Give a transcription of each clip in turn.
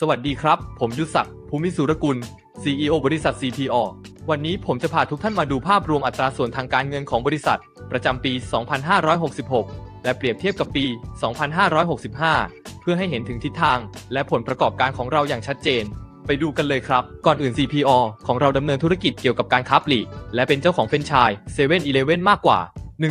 สวัสดีครับ ผมยุศักดิ์ภูมิสุรกุล CEO บริษัท CPO วันนี้ผมจะพาทุกท่านมาดูภาพรวมอัตราส่วนทางการเงินของบริษัท ประจำปี 2566 และเปรียบเทียบกับปี 2565 เพื่อให้เห็นถึงทิศทาง และผลประกอบการของเราอย่างชัดเจน ไปดูกันเลยครับ ก่อนอื่น CPO ของเราดำเนินธุรกิจเกี่ยวกับการค้าปลีก และเป็นเจ้าของเฟรนไชส์7 e เ e ่ e อมากกว่า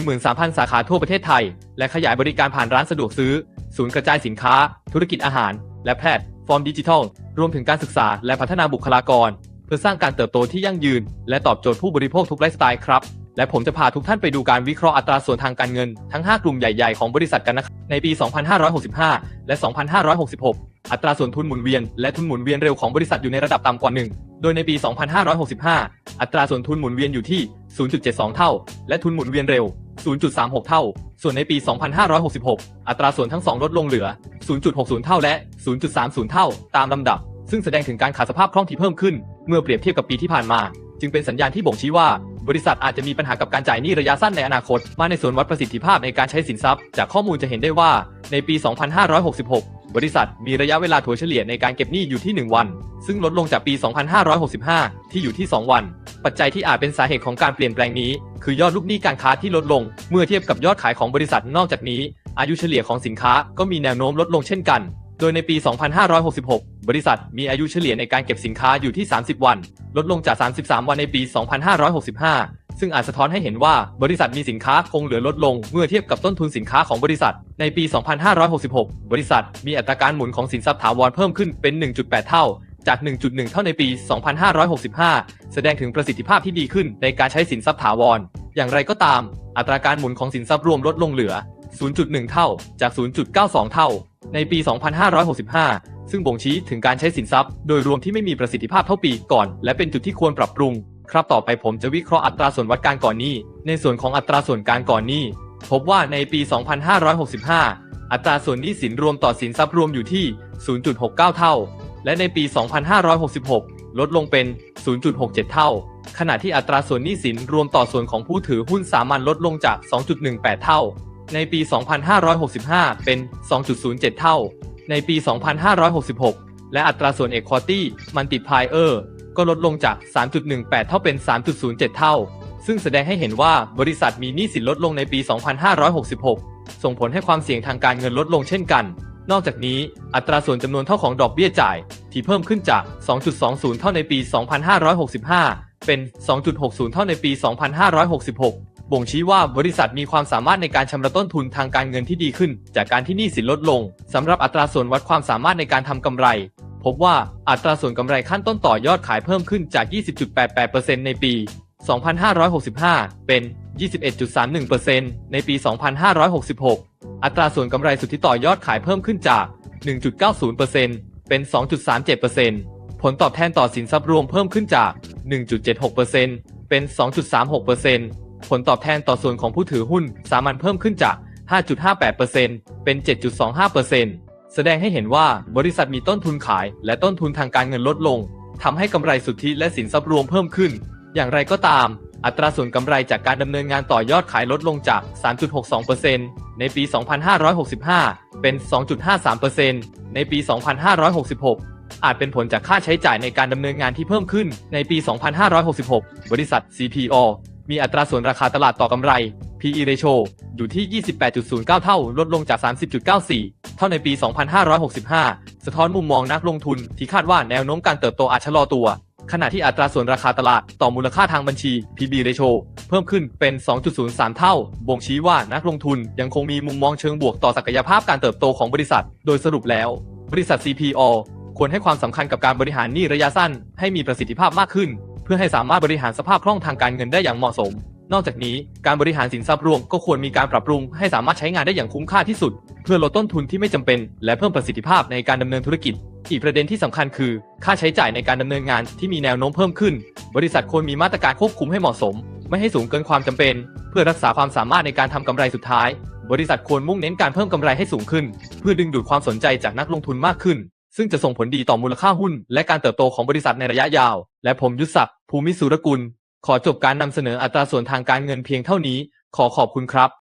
13,000 สาขาทั่วประเทศไทย และขยายบริการผ่านร้านสะดวกซื้อ ศูนย์กระจายสินค้า ธุรกิจอาหาร และแพทย์ ฟอร์มดิจิทัล รวมถึงการศึกษาและพัฒนาบุคลากร เพื่อสร้างการเติบโตที่ยั่งยืน และตอบโจทย์ผู้บริโภคทุกไลฟ์สไตล์ครับ และผมจะพาทุกท่านไปดูการวิเคราะห์อัตราส่วนทางการเงิน ทั้ง 5 กลุ่มใหญ่ ๆ ของบริษัทกันนะครับในปี 2565 และ 2566 อัตราส่วนทุนหมุนเวียนและทุนหมุนเวียนเร็วของบริษัทอยู่ในระดับต่ำกว่า 1 โดยในปี 2565 อัตราส่วนทุนหมุนเวียนอยู่ที่ 0.72 เท่า และทุนหมุนเวียนเร็ว 0.36 เท่า ส่วนในปี 2566 อัตราส่วนทั้งสองลดลงเหลือ 0.60 เท่าและ 0.30 เท่า ตามลำดับ ซึ่งแสดงถึงการขาดสภาพคล่องที่เพิ่มขึ้น เมื่อเปรียบเทียบกับปีที่ผ่านมา จึงเป็นสัญญาณที่บ่งชี้ว่า บริษัทอาจจะมีปัญหากับการจ่ายหนี้ระยะสั้นในอนาคต มาในส่วนวัดประสิทธิภาพในการใช้สินทรัพย์ จากข้อมูลจะเห็นได้ว่า ในปี 2566 บริษัทมีระยะเวลาถัวเฉลี่ยในการเก็บหนี้อยู่ที่ 1 วัน ซึ่งลดลงจากปี 2565 ที่อยู่ที่ 2 วัน ปัจจัยที่อาจเป็นสาเหตุของการเปลี่ยนแปลงนี้ คือยอดลูกหนี้การค้าที่ลดลง เมื่อเทียบกับยอดขายของบริษัทนอกจากนี้ อายุเฉลี่ยของสินค้าก็มีแนวโน้มลดลงเช่นกัน โดยในปี 2566 บริษัทมีอายุเฉลี่ยในการเก็บสินค้าอยู่ที่ 30 วัน ลดลงจาก 33 วันในปี 2565 ซึ่งอาจสะท้อนให้เห็นว่าบริษัทมีสินค้าคงเหลือลดลงเมื่อเทียบกับต้นทุนสินค้าของบริษัท ในปี 2566 บริษัทมีอัตราการหมุนของสินทรัพย์ถาวรเพิ่มขึ้นเป็น 1.8 เท่า จาก 1.1 เท่าในปี 2565 แสดงถึงประสิทธิภาพที่ดีขึ้นในการใช้สินทรัพย์ถาวร อย่างไรก็ตาม อัตราการหมุนของสินทรัพย์รวมลดลงเหลือ 0.1 เท่า จาก 0.92 เท่า ในปี 2565 ซึ่งบ่งชี้ถึงการใช้สินทรัพย์ โดยรวมที่ไม่มีประสิทธิภาพเท่าปีก่อน และเป็นจุดที่ควรปรับปรุง ครับต่อไปผมจะวิเคราะห์อัตราส่วนวัดการก่อนหนี้ ในส่วนของอัตราส่วนการก่อนหนี้ พบว่าในปี 2565 อัตราส่วนหนี้สินรวมต่อสินทรัพย์รวมอยู่ที่ 0.69 เท่า และในปี 2566 ลดลงเป็น 0.67 เท่า ขณะที่อัตราส่วนหนี้สินรวมต่อส่วนของผู้ถือหุ้นสามัญลดลงจาก 2.18 เท่า ในปี 2565 เป็น 2.07 เท่า ในปี 2566 และอัตราส่วน Equity Multiplier ก็ลดลงจาก 3.18 เท่าเป็น 3.07 เท่า ซึ่งแสดงให้เห็นว่าบริษัทมีหนี้สินลดลงในปี 2566 ส่งผลให้ความเสี่ยงทางการเงินลดลงเช่นกัน นอกจากนี้ อัตราส่วนจำนวนเท่าของดอกเบี้ยจ่าย ที่เพิ่มขึ้นจาก 2.20 เท่าในปี 2565 เป็น 2.60 เท่าในปี 2566บ่งชี้ว่าบริษัทมีความสามารถในการชำระต้นทุนทางการเงินที่ดีขึ้น จากการที่หนี้สินลดลงสำหรับอัตราส่วนวัดความสามารถในการทำกำไร พบว่าอัตราส่วนกำไรขั้นต้นต่อยอดขายเพิ่มขึ้นจาก 20.88%ในปี 2565 เป็น 21.31%ในปี 2566 อัตราส่วนกำไรสุทธิต่อยอดขายเพิ่มขึ้นจาก 1.90%เป็น 2.37%ผลตอบแทนต่อสินทรัพย์รวมเพิ่มขึ้นจาก 1.76%เป็น 2.36%ผลตอบแทนต่อส่วนของผู้ถือหุ้นสามัญเพิ่มขึ้นจาก 5.58%เป็น 7.25% แสดงให้เห็นว่าบริษัทมีต้นทุนขาย และต้นทุนทางการเงินลดลงทำให้กำไรสุทธิและสินทรัพย์รวมเพิ่มขึ้น อย่างไรก็ตาม อัตราส่วนกำไรจากการดำเนินงานต่อยอดขายลดลงจาก 3.62%ในปี 2565 เป็น 2.53%ในปี 2566อาจเป็นผลจากค่าใช้จ่ายในการดำเนินงานที่เพิ่มขึ้นในปี 2566 บริษัท CPO มีอัตราส่วนราคาตลาดต่อกำไร PE ratio อยู่ที่ 28.09 เท่า ลดลงจาก 30.94 เท่าในปี 2565 สะท้อนมุมมองนักลงทุน ที่คาดว่าแนวโน้มการเติบโตอาจชะลอตัว ขณะที่อัตราส่วนราคาตลาดต่อมูลค่าทางบัญชี PB ratio เพิ่มขึ้นเป็น 2.03 เท่า บ่งชี้ว่านักลงทุนยังคงมีมุมมองเชิงบวกต่อศักยภาพการเติบโตของบริษัท โดยสรุปแล้ว บริษัท CPO ควรให้ความสำคัญกับการบริหารหนี้ระยะสั้น ให้มีประสิทธิภาพมากขึ้น เพื่อให้สามารถบริหารสภาพคล่องทางการเงินได้อย่างเหมาะสม นอกจากนี้การบริหารสินทรัพย์รวมก็ควรมีการปรับปรุงให้สามารถใช้งานได้อย่างคุ้มค่าที่สุด เพื่อลดต้นทุนที่ไม่จำเป็น และเพิ่มประสิทธิภาพในการดำเนินธุรกิจ อีกประเด็นที่สำคัญคือ ค่าใช้จ่ายในการดำเนินงานที่มีแนวโน้มเพิ่มขึ้น บริษัทควรมีมาตรการควบคุมให้เหมาะสม ไม่ให้สูงเกินความจำเป็น เพื่อรักษาความสามารถในการทำกำไรสุดท้าย บริษัทควรมุ่งเน้นการเพิ่มกำไรให้สูงขึ้น เพื่อดึงดูดความสนใจจากนักลงทุนมากขึ้น ซึ่งจะส่งผลดีต่อมูลค่าหุ้น และการเติบโตของบริษัทในระยะยาว และผมยุทธศักดิ์ภูมิสุรกุล ขอจบการนำเสนออัตราส่วนทางการเงินเพียงเท่านี้ ขอขอบคุณครับ